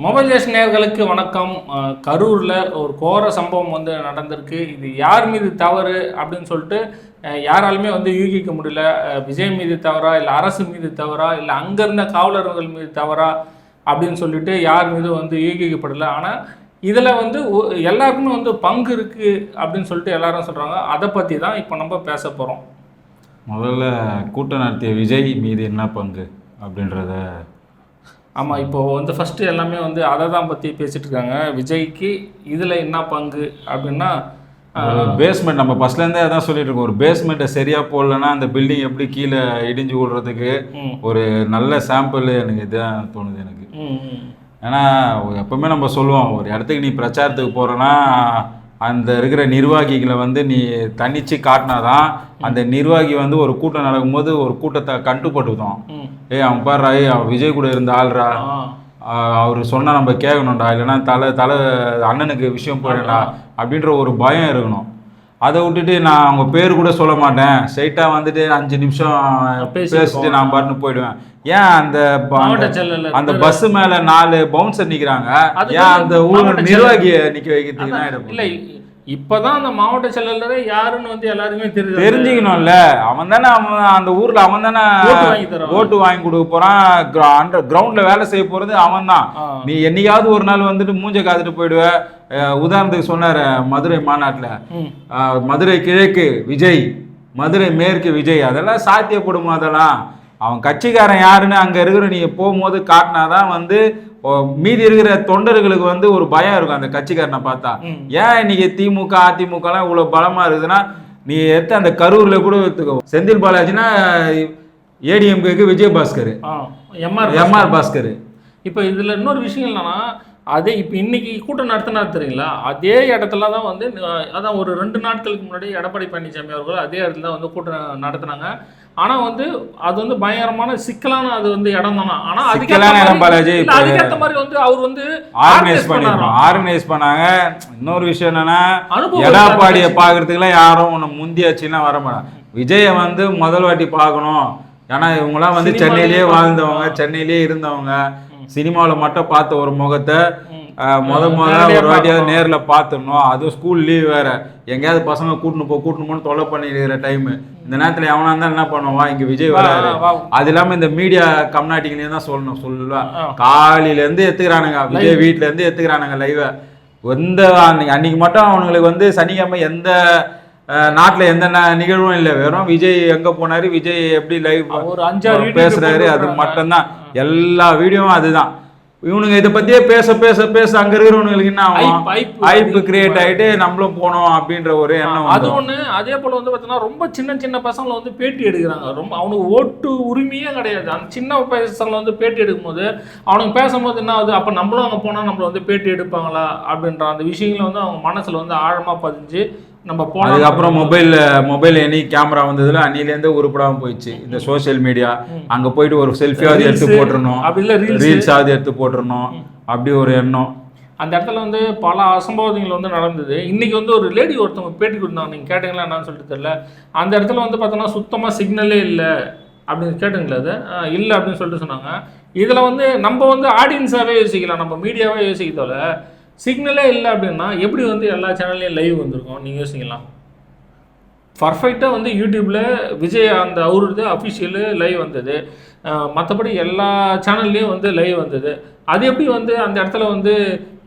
Mobile Jesh நேயர்களுக்கு வணக்கம். கரூரில் ஒரு கோர சம்பவம் வந்து நடந்திருக்கு. இது யார் மீது தவறு அப்படின்னு சொல்லிட்டு யாராலுமே வந்து யூகிக்க முடியல. விஜய் மீது தவறா இல்லை அரசு மீது தவறா இல்லை அங்கே இருந்த காவலர்கள் மீது தவறா அப்படின்னு சொல்லிட்டு யார் மீது வந்து யூகிக்கப்படலை. ஆனால் இதில் வந்து ஒ- எல்லாருக்குமே வந்து பங்கு இருக்குது அப்படின்னு சொல்லிட்டு எல்லாரும் சொல்கிறாங்க அதை பற்றி தான் இப்போ நம்ம பேச போகிறோம் முதல்ல கூட்டம் நடத்திய விஜய் மீது என்ன பங்கு அப்படின்றத ஆமாம் இப்போ வந்து ஃபஸ்ட்டு எல்லாமே வந்து அதை தான் பற்றி பேசிகிட்டு இருக்காங்க விஜய்க்கு இதில் என்ன பங்கு அப்படின்னா பேஸ்மெண்ட் நம்ம ஃபர்ஸ்ட்லேருந்தே அதான் சொல்லிட்டு இருக்கோம் ஒரு பேஸ்மெண்ட்டை சரியாக போடலன்னா அந்த பில்டிங் எப்படி கீழே இடிஞ்சு விடுறதுக்கு ஒரு நல்ல சாம்பிள் எனக்கு இதான் தோணுது எனக்கு. ஏன்னா எப்பவுமே நம்ம சொல்லுவோம் ஒரு இடத்துக்கு நீ பிரச்சாரத்துக்கு போகிறோன்னா அந்த இருக்கிற நிர்வாகிகளை வந்து நீ தனிச்சு காட்டினாதான் அந்த நிர்வாகி வந்து ஒரு கூட்டம் நடக்கும்போது ஒரு கூட்டத்தை கட்டுப்பட்டுதான். ஏய் அவன் பாரு ஏய் அவன் விஜய் கூட இருந்த ஆள்ரா. அவர் சொன்னால் நம்ம கேட்கணும்டா இல்லைன்னா தலை தலை அண்ணனுக்கு விஷயம் போயிடா அப்படின்ற ஒரு பயம் இருக்கணும். அதை விட்டுட்டு நான் அவங்க பேர் கூட சொல்ல மாட்டேன். ஸ்ட்ரைட்டாக வந்துட்டு அஞ்சு நிமிஷம் பேசிட்டு நான் பாட்டுன்னு போயிடுவேன். ஏன் அந்த அந்த- பஸ் மேல நாலு பவுன்சர் நிக்கிறாங்க. ஏன் அந்த ஊர் நிர்வாகியை நிக்க வைக்கிறதுக்கு இல்லை இப்பதான் அந்த மாவட்ட செயலாளரே யாருன்னு வந்து எல்லாருக்குமே தெரியுது. தெரிஞ்சுக்கணும்ல. அவன் தானே அவன் அந்த ஊர்ல அவன் தானே ஓட்டு வாங்கி கொடுக்க போறான். அண்டர் கிரவுண்ட்ல வேலை செய்ய போறது அவன் தான். நீ என்னைக்காவது ஒரு நாள் வந்துட்டு மூஞ்ச காத்துட்டு போயிடுவ. உதாரணத்துக்கு சொன்னாரு மதுரை மாநாட்டுல. மதுரை கிழக்கு விஜய் மதுரை மேற்கு விஜய் அதெல்லாம் சாத்தியப்படுமா அதெல்லாம்? அவன் கட்சிக்காரன் யாருன்னு அங்க இருக்கிற நீ போகும்போது காட்டினாதான் வந்து மீதி இருக்கிற தொண்டர்களுக்கு வந்து ஒரு பயம் இருக்கும் அந்த கட்சிக்காரனை பார்த்தா. ஏன் இன்னைக்கு திமுக அதிமுகலாம் இவ்வளோ பலமா இருக்குதுன்னா நீ எடுத்து அந்த கரூர்ல கூட எடுத்துக்கோ. செந்தில் பாலாஜினா ஏடிஎம்கேக்கு விஜயபாஸ்கர். MR MR Baskar. இப்போ இதுல இன்னொரு விஷயம் என்னன்னா அதே இப்போ இன்னைக்கு கூட்டம் நடத்தினார் தெரியுங்களா? அதே இடத்துல தான் வந்து அதான் ஒரு ரெண்டு நாட்களுக்கு முன்னாடி எடப்பாடி பழனிசாமி அவர்கள் அதே இடத்துல தான் வந்து கூட்டம் நடத்தினாங்க. ஆனா வந்து அது வந்து பயங்கரமான சிக்கலான அது வந்து இடம் தானா? ஆனா சிக்கலான இடம் பாலாஜி, அதுக்கேற்ற மாதிரி வந்து அவர் வந்து ஆர்கனைஸ். பண்ணிருக்கோம். ஆர்கனைஸ் பண்ணாங்க. இன்னொரு விஷயம் என்னன்னா எடப்பாடியை இருக்காது. பார்க்கறதுக்குலாம் யாரும் உன்னை முந்தியாச்சுலாம் வர மாட்டாங்க. விஜயை வந்து முதல் வாட்டி பார்க்கணும். ஏன்னா இவங்கலாம் வந்து சென்னையிலேயே வாழ்ந்தவங்க. சென்னையிலேயே இருந்தவங்க. சினிமாவில் மட்டும் பார்த்த ஒரு முகத்தை முத முத நேரடியா ஒரு வாட்டியாவது. நேரில் பார்த்துடணும் அதுவும் ஸ்கூல் லீவ் வேற. எங்கேயாவது பசங்க கூட்டின்னு போ கூட்டின்னு போன்னு தொலை பண்ணிருக்கிற டைம் இந்த நேரத்தில் எவனா இருந்தாலும் என்ன பண்ணுவான்? இங்கே விஜய் வராரு. அது இல்லாம இந்த மீடியா கம்நாட்டிகளையும் தான் சொல்லணும் சொல்லுவேன் ஆ. காலையில இருந்து எடுத்துக்கிறானுங்க விஜய் வீட்ல இருந்து எடுத்துக்கிறானுங்க லைவ எந்த அன்னைக்கு அன்னைக்கு மட்டும் அவனுங்களுக்கு வந்து சனிக்கிழமை எந்த நாட்டுல எந்த நிகழ்வும் இல்லை. வெறும் விஜய் எங்க போனாரு விஜய் எப்படி லைவ் ஒரு அஞ்சாறு பேசுறாரு அது மட்டும்தான். எல்லா வீடியோவும் அதுதான். இவனுங்க இதை பத்தியே பேச பேச பேச அங்க இருக்கிறவனுங்களுக்கு என்ன ஆகும்? ஐப்பு கிரியேட் ஆயிட்டு நம்மளும் போனோம் அப்படின்ற ஒரு எண்ணம் அது. ஒண்ணு. அதே போல வந்து பார்த்தீங்கன்னா ரொம்ப சின்ன சின்ன பசங்களை வந்து பேட்டி எடுக்கிறாங்க. ரொம்ப அவனுக்கு ஓட்டு உரிமையே கிடையாது. அந்த சின்ன பசங்களை வந்து பேட்டி எடுக்கும்போது அவனுக்கு பேசும்போது என்ன ஆகுது? அப்போ நம்மளும் அங்கே போனால் நம்மளை வந்து பேட்டி எடுப்பாங்களா? அப்படின்ற அந்த விஷயங்களை வந்து அவங்க மனசுல வந்து ஆழமா பதிஞ்சு நம்ம போனோம் அதுக்கப்புறம் மொபைல்ல மொபைல் எனி கேமரா வந்ததுல அன்னிலேருந்து உருப்படாம போயிடுச்சு. இந்த சோஷியல் மீடியா அங்க போயிட்டு ஒரு செல்ஃபியாவது எடுத்து இல்லை ரீல்ஸ் ரீல்ஸாவது எடுத்து போட்டுறணும். அப்படி ஒரு எண்ணம். அந்த இடத்துல வந்து பல அசம்பாவிதங்கள் வந்து நடந்தது. இன்னைக்கு வந்து ஒரு லேடி ஒருத்தவங்க பேட்டி கொடுத்தாங்க நீங்கள் கேட்டீங்களா என்னன்னு சொல்லிட்டு தெரியல. அந்த இடத்துல வந்து பார்த்தோன்னா சுத்தமாக சிக்னலே இல்லை. அப்படின்னு கேட்டுங்களா அது? இல்லை அப்படின்னு சொல்லிட்டு சொன்னாங்க. இதில் வந்து நம்ம வந்து ஆடியன்ஸாகவே யோசிக்கலாம். நம்ம மீடியாவே யோசிக்கிறதால சிக்னலே இல்லை அப்படின்னா எப்படி வந்து எல்லா சேனல்லையும் லைவ் வந்திருக்கும்? நீங்கள் யோசிக்கலாம். பர்ஃபெக்டாக வந்து யூடியூப்பில் விஜய் அந்த அவருது அஃபிஷியலு லைவ் வந்தது. மற்றபடி எல்லா சேனல்லையும் வந்து லைவ் வந்தது. அது எப்படி வந்து அந்த இடத்துல வந்து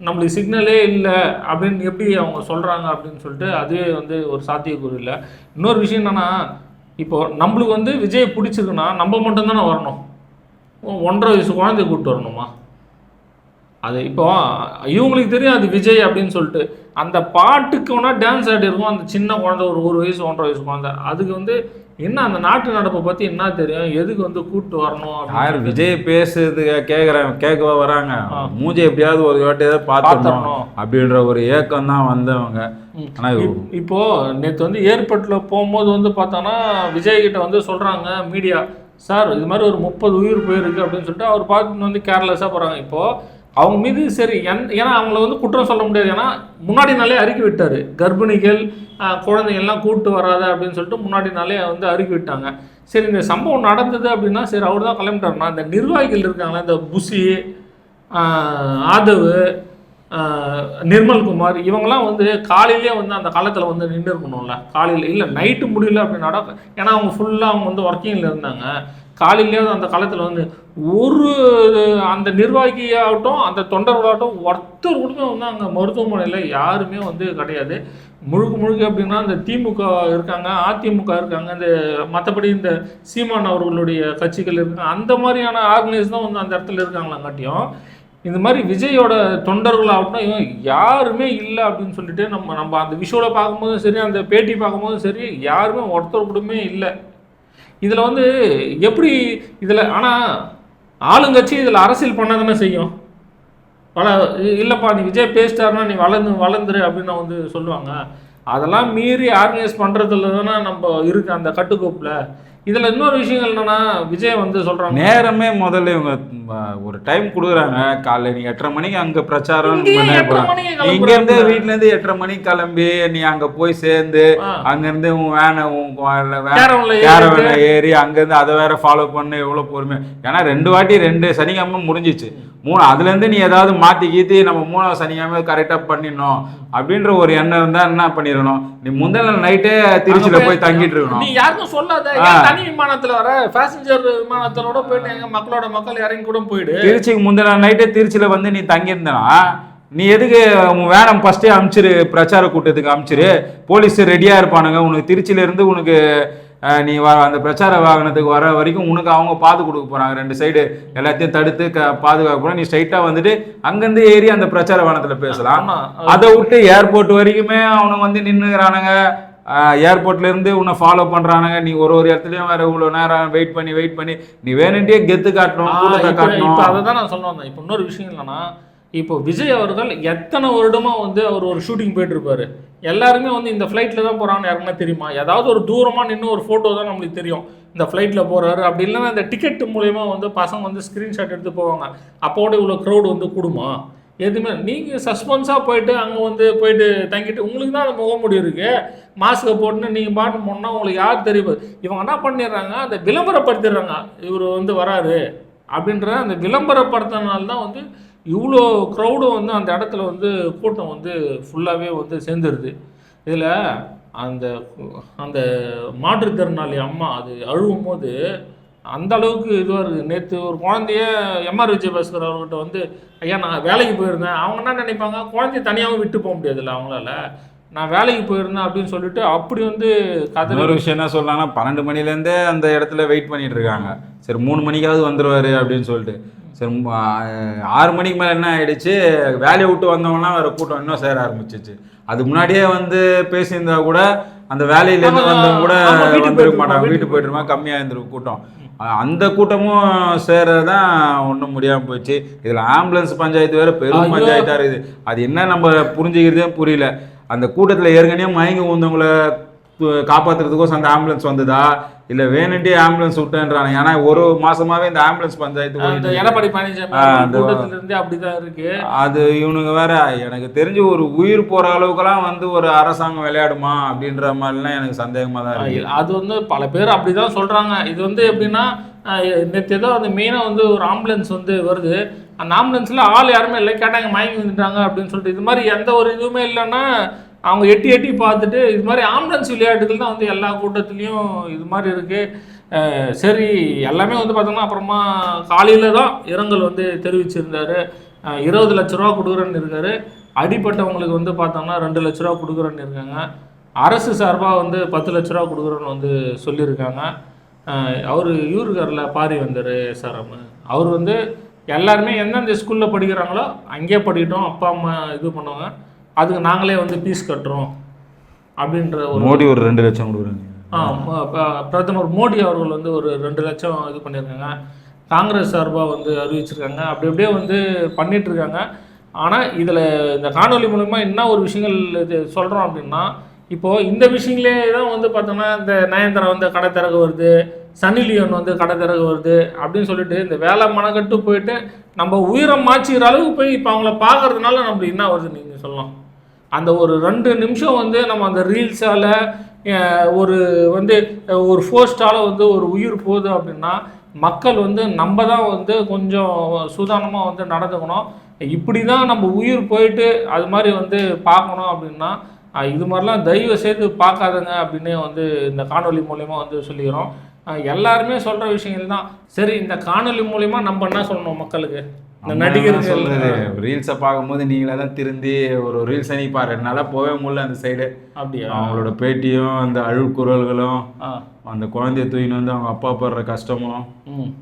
நம்மளுக்கு சிக்னலே இல்லை அப்படின்னு எப்படி அவங்க சொல்கிறாங்க அப்படின்னு சொல்லிட்டு அதுவே வந்து ஒரு சாத்தியக்கூறு இல்லை. இன்னொரு விஷயம் என்னென்னா இப்போது நம்மளுக்கு வந்து விஜய் பிடிச்சிருக்குன்னா நம்ம மட்டும்தானே வரணும். ஒன்றரை வயசு குழந்தைய கூப்பிட்டு வரணுமா? அது இப்போ இவங்களுக்கு தெரியும் அது விஜய் அப்படின்னு சொல்லிட்டு. அந்த பாட்டுக்கு வேணா டான்ஸ் ஆடி இருக்கும். அந்த சின்ன குழந்தை ஒரு ஒரு வயசு ஒன்றரை வயசு குழந்தை. அதுக்கு வந்து என்ன அந்த நாட்டு நடப்பை பற்றி என்ன தெரியும்? எதுக்கு வந்து கூப்பிட்டு வரணும் யார் விஜய் பேசுறது கேட்குறேன் கேட்கவா வராங்க? மூஞ்சி எப்படியாவது ஒரு வாட்டி ஏதாவது பார்த்துடணும். அப்படின்ற ஒரு ஏக்கம் தான் வந்தவங்க. ம். ஆனா இவ- இப்- இப்போ நேற்று வந்து ஏர்போர்ட்டில் போகும்போது வந்து பார்த்தோன்னா விஜய் கிட்ட வந்து சொல்கிறாங்க மீடியா சார் இது மாதிரி ஒரு முப்பது உயிர் போயிருக்கு அப்படின்னு சொல்லிட்டு அவர் பார்த்து வந்து கேர்லெஸ்ஸாக போகிறாங்க இப்போது அவங்க மீது சரி என் ஏன்னா அவங்கள வந்து குற்றம் சொல்ல முடியாது. ஏன்னா முன்னாடி நாளே அறுக்கி விட்டார். கர்ப்பிணிகள் குழந்தைகள்லாம் குழந்தைங்கள்லாம் கூப்பிட்டு வராத அப்படின்னு சொல்லிட்டு முன்னாடி நாளே வந்து அறுக்கி விட்டாங்க. சரி இந்த சம்பவம் நடந்தது அப்படின்னா சரி அவர் தான் கிளம்பிட்டாருன்னா இந்த நிர்வாகிகள் இருக்காங்களா இந்த புஷி ஆதவு ஆதவ் நிர்மல்குமார் இவங்கெல்லாம் வந்து காலையிலே வந்து அந்த காலத்தில் வந்து நின்று இருக்கணும்ல காலையில் இல்லை நைட்டு முடியல அப்படின்னாடா ஏன்னா அவங்க ஃபுல்லாக அவங்க வந்து ஒர்க்கிங்கில் இருந்தாங்க. காலையிலே அந்த காலத்தில் வந்து ஒரு அந்த நிர்வாகியாகட்டும் அந்த தொண்டர்களாகட்டும் ஒருத்தர் கூட வந்து அங்கே மருத்துவமனையில் யாருமே வந்து கிடையாது. முழுக்க முழுக்க அப்படின்னா இந்த திமுக இருக்காங்க அதிமுக இருக்காங்க இந்த மற்றபடி இந்த சீமான் அவர்களுடைய கட்சிகள் இருக்காங்க அந்த மாதிரியான ஆர்கனைஸ் தான் வந்து அந்த இடத்துல இருக்காங்களாங்காட்டியும் இந்த மாதிரி விஜயோட தொண்டர்களாகட்டும் இவன் யாருமே இல்லை அப்படின்னு சொல்லிட்டு நம்ம நம்ம அந்த விஷுவலை பார்க்கும்போதும் சரி அந்த பேட்டி பார்க்கும்போதும் சரி யாருமே ஒருத்தர் கூடமே இல்லை. இதில் வந்து எப்படி இதில் ஆனால் ஆளுங்கட்சி இதில் அரசியல் பண்ண தானே செய்யும்? வள இல்லைப்பா நீ விஜய் பேசிட்டாருன்னா நீ வளர்ந்து வளர்ந்துரு அப்படின்னு வந்து சொல்லுவாங்க. அதெல்லாம் மீறி ஆர்கனைஸ் பண்ணுறதுல தானே நம்ம இருக்குது அந்த கட்டுக்கோப்பில். இதில் இன்னொரு விஷயங்கள் என்னன்னா விஜய் வந்து சொல்கிறாங்க நேரமே முதல்ல இவங்க ஒரு டைம் கொடுக்குறாங்க காலைல நீ எட்டரை மணிக்கு அங்க பிரச்சாரம் இங்கேயே பண்ண எட்டரை. மணிக்கு நீ இங்க இருந்து கிளம்புறாங்க. வீட்ல இருந்து எட்டரை மணிக்கு கிளம்பி நீ அங்க போய் சேர்ந்து ஆ. அங்க இருந்து உன் வேனை உன் கேரவனை ஏறி அங்க இருந்து அதை வேற ஃபாலோ பண்ணு எவ்வளவு பொறுமை ஏன்னா ரெண்டு வாட்டி ரெண்டு சனிக்கிழமை முடிஞ்சிச்சு மூணு அதுல இருந்து நீ ஏதாவது மாத்தி கீத்தி நம்ம மூணாவது சனிக்கிழமை கரெக்டா பண்ணிடணும் அப்படின்ற ஒரு எண்ணம் இருந்தா என்ன பண்ணிடணும் நீ முந்தின நைட்டே திருச்சியில போய் தங்கிட்டு நீ இருக்கணும் யாருக்கும் சொல்லாத. தனி விமானத்துல வர? பேசஞ்சர் விமானத்தோட போயிட்டு எங்க மக்களோட மக்கள் இறங்கி கூட போயிடு. திருச்சிக்கு முந்தின நைட்டே திருச்சியில வந்து நீ தங்கியிருந்தனா நீ எதுக்கு உன் வேனம் ஃபர்ஸ்டே அமிச்சிரு பிரச்சார கூட்டத்துக்கு அமிச்சிரு போலீஸ் ரெடியா இருப்பானுங்க. உனக்கு திருச்சியில இருந்து உனக்கு நீ வ அந்த பிரச்சார வாகனத்துக்கு வர வரைக்கும் உனக்கு அவங்க பாது கொடுக்க போறாங்க. ரெண்டு சைடு எல்லாத்தையும் தடுத்து க பாதுகாக்க போறாங்க. நீ ஸ்ட்ரைட்டா வந்துட்டு அங்கிருந்து ஏறி அந்த பிரச்சார வாகனத்துல பேசலாம். அதை விட்டு ஏர்போர்ட் வரைக்குமே அவனுங்க வந்து நின்னுக்கிறானுங்க. ஏர்போர்ட்ல இருந்து உன்னை ஃபாலோ பண்றானுங்க. நீ ஒரு ஒரு இடத்துலயும் வேற இவ்வளவு நேரம் வெயிட் பண்ணி வெயிட் பண்ணி நீ வேணுன்ட்டே கெத்து காட்டணும் கூட்டத்தை காட்டணும். இப்ப அதை தான் நான் சொல்ல வந்தேன். இப்போ இன்னொரு விஷயம் என்னன்னா இப்போ விஜய் அவர்கள் எத்தனை வருடமாக வந்து அவர் ஒரு ஷூட்டிங் போயிட்டுருப்பாரு? எல்லாருமே வந்து இந்த ஃப்ளைட்டில் தான் போகிறான்னு யாருக்குன்னா தெரியுமா? ஏதாவது ஒரு தூரமாக நின்று ஒரு ஃபோட்டோ தான் நம்மளுக்கு தெரியும். இந்த ஃப்ளைட்டில் போகிறாரு அப்படி இல்லைன்னா இந்த டிக்கெட் மூலயமா வந்து பசங்க வந்து ஸ்க்ரீன்ஷாட் எடுத்து போவாங்க. அப்போட இவ்வளோ க்ரௌட் வந்து கூடுமா? எதுவுமே நீங்கள் சஸ்பென்ஸாக போயிட்டு அங்கே வந்து போயிட்டு தங்கிட்டு உங்களுக்கு தான் அந்த முகமுடி இருக்குது மாஸ்க்கை போட்டுன்னு நீங்கள் பாட்டு போனால் உங்களுக்கு யார் தெரியாது இவங்க என்ன பண்ணிடுறாங்க? அதை விளம்பரப்படுத்திடுறாங்க. இவர் வந்து வராரு. அப்படின்ற அந்த விளம்பரப்படுத்தினால தான் வந்து இவ்வளோ க்ரௌடும் வந்து அந்த இடத்துல வந்து கூட்டம் வந்து ஃபுல்லாகவே வந்து சேர்ந்துருது. இதில் அந்த அந்த மாற்றுத்திறனாளி அம்மா அது அழுவும் போது அந்த அளவுக்கு இதுவாக இருக்குது நேற்று ஒரு குழந்தைய எம்ஆர் விஜய் பாஸ்கர் அவர்கிட்ட வந்து ஐயா நான் வேலைக்கு போயிருந்தேன். அவங்க என்ன நினைப்பாங்க? குழந்தைய தனியாகவும் விட்டு போக முடியாதுல்ல அவங்களால. நான் வேலைக்கு போயிருந்தேன் அப்படின்னு சொல்லிட்டு அப்படி வந்து கதை ஒரு விஷயம் என்ன சொல்றாங்கன்னா பன்னெண்டு மணிலேருந்தே அந்த இடத்துல வெயிட் பண்ணிட்டு இருக்காங்க. சரி மூணு மணிக்காவது வந்துடுவார் அப்படின்னு சொல்லிட்டு. சரி ஆறு மணிக்கு மேலே என்ன ஆயிடுச்சு? வேலையை விட்டு வந்தவங்கலாம் வேற கூட்டம் இன்னும் சேர ஆரம்பிச்சிச்சு. அது முன்னாடியே வந்து பேசியிருந்தா கூட அந்த வேலையிலேருந்து வந்தவங்க கூட வந்திருக்க மாட்டாங்க. வீட்டுக்கு போயிட்டு இருப்பாங்க கம்மியாக இருந்திருக்கும் கூட்டம். அந்த கூட்டமும் சேரதான் ஒன்றும் முடியாமல் போச்சு இதில் ஆம்புலன்ஸ் பஞ்சாயத்து வேற பெரும். பஞ்சாயத்தாக இருக்குது. அது என்ன நம்ம புரிஞ்சுக்கிறதே புரியல. அந்த கூட்டத்தில் ஏற்கனவே மயங்கி ஊந்தவங்களை காப்பாத்துறதுக்கோசம் அந்த ஆம்புலன்ஸ் வந்ததா? இல்லை வேணுன்ட்டே ஆம்புலன்ஸ் விட்டேன்றாங்க ஏன்னா ஒரு மாசமாவே இந்த ஆம்புலன்ஸ் பஞ்சாயத்து. எடப்பாடி பழனிசாமி அப்படிதான் இருக்கு. அது இவனுங்க வேற எனக்கு தெரிஞ்சு ஒரு உயிர் போற அளவுக்குலாம் வந்து ஒரு அரசாங்கம் விளையாடுமா அப்படின்ற மாதிரிலாம் எனக்கு சந்தேகமா தான் இருக்கு. அது வந்து பல பேர் அப்படிதான் சொல்றாங்க. இது வந்து எப்படின்னா நேற்று ஏதோ அந்த மெயினாக வந்து ஒரு ஆம்புலன்ஸ் வந்து வருது. அந்த ஆம்புலன்ஸில் ஆள் யாருமே இல்லை. கேட்டாங்க மயங்கி வந்துட்டாங்க அப்படின்னு சொல்லிட்டு. இது மாதிரி எந்த ஒரு இதுவுமே இல்லைன்னா அவங்க எட்டி எட்டி பார்த்துட்டு இது மாதிரி ஆம்புலன்ஸ் விளையாட்டுகள் தான் வந்து எல்லா கூட்டத்துலேயும் இது மாதிரி இருக்குது சரி எல்லாமே வந்து பார்த்தோம்னா அப்புறமா காலையில் தான் இரங்கல் வந்து தெரிவிச்சிருந்தாரு. இருபது லட்ச ரூபா கொடுக்குறேன்னு இருக்காரு. அடிப்பட்டவங்களுக்கு வந்து பார்த்தோம்னா ரெண்டு லட்ச ரூபா கொடுக்குறேன்னு இருக்காங்க. அரசு சார்பாக வந்து பத்து லட்ச ரூபா கொடுக்குறோன்னு வந்து சொல்லியிருக்காங்க. அவர் இவரு பாரி வந்தார் எஸ்ஆர்எம். அவர் வந்து எல்லாருமே எந்தெந்த ஸ்கூலில் படிக்கிறாங்களோ அங்கேயே படிக்கட்டும். அப்பா அம்மா இது பண்ணுவாங்க. அதுக்கு நாங்களே வந்து ஃபீஸ் கட்டுறோம் அப்படின்ற ஒரு மோடி ஒரு ரெண்டு லட்சம் கொடுக்குறாங்க. பிரதமர் மோடி அவர்கள் வந்து ஒரு ரெண்டு லட்சம் இது பண்ணியிருக்காங்க. காங்கிரஸ் சார்பாக வந்து அறிவிச்சிருக்காங்க. அப்படி அப்படியே வந்து பண்ணிட்டு இருக்காங்க ஆனால் இதில் இந்த காணொலி மூலமா என்ன ஒரு விஷயங்கள் இது சொல்கிறோம் அப்படின்னா இப்போது இந்த விஷயங்களே தான் வந்து பார்த்தோம்னா இந்த நயன்தாரா வந்து கடை திறக்க வருது சன்னி லியோன் வந்து கடை திறக்க வருது அப்படின்னு சொல்லிட்டு இந்த வேலை மனக்கட்டு போயிட்டு நம்ம உயிரை மாச்சிக்கிற அளவுக்கு போய் இப்போ அவங்கள பார்க்கறதுனால நம்மளுக்கு என்ன வருது நீங்கள் சொல்லலாம். அந்த ஒரு ரெண்டு நிமிஷம் வந்து நம்ம அந்த ரீல்ஸால் ஒரு வந்து ஒரு போஸ்டால் வந்து ஒரு உயிர் போகுது அப்படின்னா மக்கள் வந்து நம்ம தான் வந்து கொஞ்சம் சூதானமாக வந்து நடந்துக்கணும். இப்படி தான் நம்ம உயிர் போயிட்டு அது மாதிரி வந்து பார்க்கணும் அப்படின்னா இது மாதிரிலாம் தயவு செய்து பார்க்காதங்க அப்படின்னே வந்து இந்த காணொலி மூலயமா வந்து சொல்லிக்கிறோம். எல்லாருமே சொல்கிற விஷயங்கள் தான். சரி இந்த காணொலி மூலயமா நம்ம என்ன சொல்லணும் மக்களுக்கு? நடிகர்கள் ரீல்ஸை பார்க்கும்போது நீங்களே தான் திருந்தி ஒரு ரீல்ஸ் நீ பாரு. என்னால போகவே முடியல அந்த சைடு அப்படியா? அவங்களோட பேட்டியும் அந்த அழுக்குறல்களும் ஆ. அந்த குழந்தைய தூக்கின்னு வந்து அவங்க அப்பா படுற கஷ்டமும்.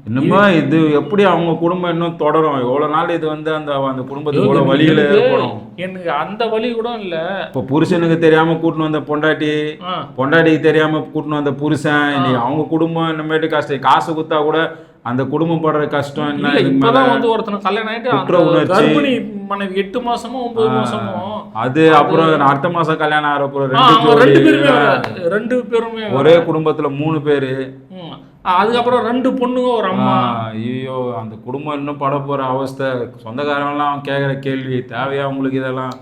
இன்னுமா இது? எப்படி அவங்க குடும்பம் இன்னும் தொடரும்? எவ்வளவு நாள் இது வந்து அந்த அந்த குடும்பத்துக்கு எவ்வளவு வழியில இருக்கணும் எனக்கு அந்த வழி கூட இல்லை. இப்போ புருஷனுக்கு தெரியாம கூட்டின்னு வந்த பொண்டாட்டி பொண்டாட்டிக்கு தெரியாம கூட்டின்னு வந்த புருஷன் இன்னைக்கு அவங்க குடும்பம் இன்னமேட்டு கஷ்டம் காசு கொடுத்தா கூட அந்த குடும்பம் படுற கஷ்டம் என்ன இப்பதான் வந்து ஒருத்தனுக்கு கல்யாணம் ஆயிட்டு. கர்ப்பிணி மனைவி எட்டு மாசமோ ஒன்பது மாசமோ அது அப்புறம் அடுத்த மாசம் கல்யாணம் ஆகிற அப்புறம் ரெண்டு பேருமே. ரெண்டு பேருமே. ஒரே குடும்பத்துல மூணு பேரு. அதுக்கப்புறம் ரெண்டு பொண்ணுங்க ஒரு அம்மா ஐயோ அந்த குடும்பம் இன்னும் பட போற அவஸ்தை சொந்தக்காரங்களாம் கேட்குற கேள்வி தேவையா உங்களுக்கு இதெல்லாம்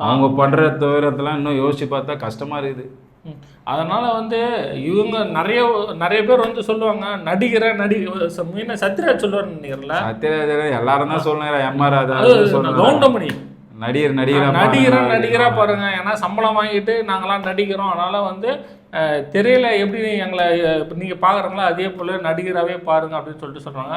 அவங்க பண்ற துயரத்தெல்லாம் இன்னும் யோசிச்சு பார்த்தா கஷ்டமா இருக்குது. அதனால வந்து இவங்க நிறைய நிறைய பேர் வந்து சொல்லுவாங்க நடிகரை நடி மீன சத்யராஜ் சொல்லுவார் நினைக்கிறல சத்யராஜன் எல்லாரும் தான் சொல்லுங்க எம்ஆர் கவுண்டமணி. நடிகர் நடிகரா நடிகரா பாருங்க. நடிகரா பாருங்க. ஏன்னா சம்பளம் வாங்கிட்டு நாங்களாம் நடிக்கிறோம். அதனால வந்து திரையில எப்படி எங்களை அஹ், நீங்க பாக்குறீங்களோ? அதே போல நடிகராகவே பாருங்க அப்படின்னு சொல்லிட்டு சொல்றாங்க.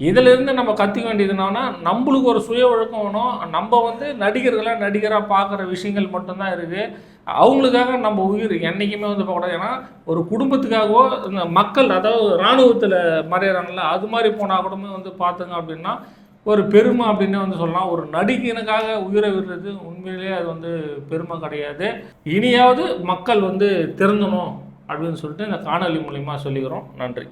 இதுல இருந்து நம்ம கத்துக்க வேண்டியது என்னன்னா நம்மளுக்கு ஒரு சுய ஒழுக்கம் வேணும். நம்ம வந்து நடிகர்களா நடிகரா பார்க்குற விஷயங்கள் மட்டும்தான் இருக்கு. அவங்களுக்காக நம்ம உயிர் என்றைக்குமே வந்து போகக்கூடாது ஏன்னா ஒரு குடும்பத்துக்காகவோ இந்த மக்கள் அதாவது இராணுவத்தில் மறையிறாங்கல்ல அது மாதிரி போனால் கூடமே வந்து பார்த்துங்க அப்படின்னா ஒரு பெருமை அப்படின்னு வந்து சொல்லலாம். ஒரு நடிகனுக்காக உயிரை விடுறது உண்மையிலேயே அது வந்து பெருமை கிடையாது. இனியாவது மக்கள் வந்து திருந்தணும் அப்படின்னு சொல்லிட்டு இந்த காணொலி மூலிமா சொல்லிக்கிறோம். நன்றி.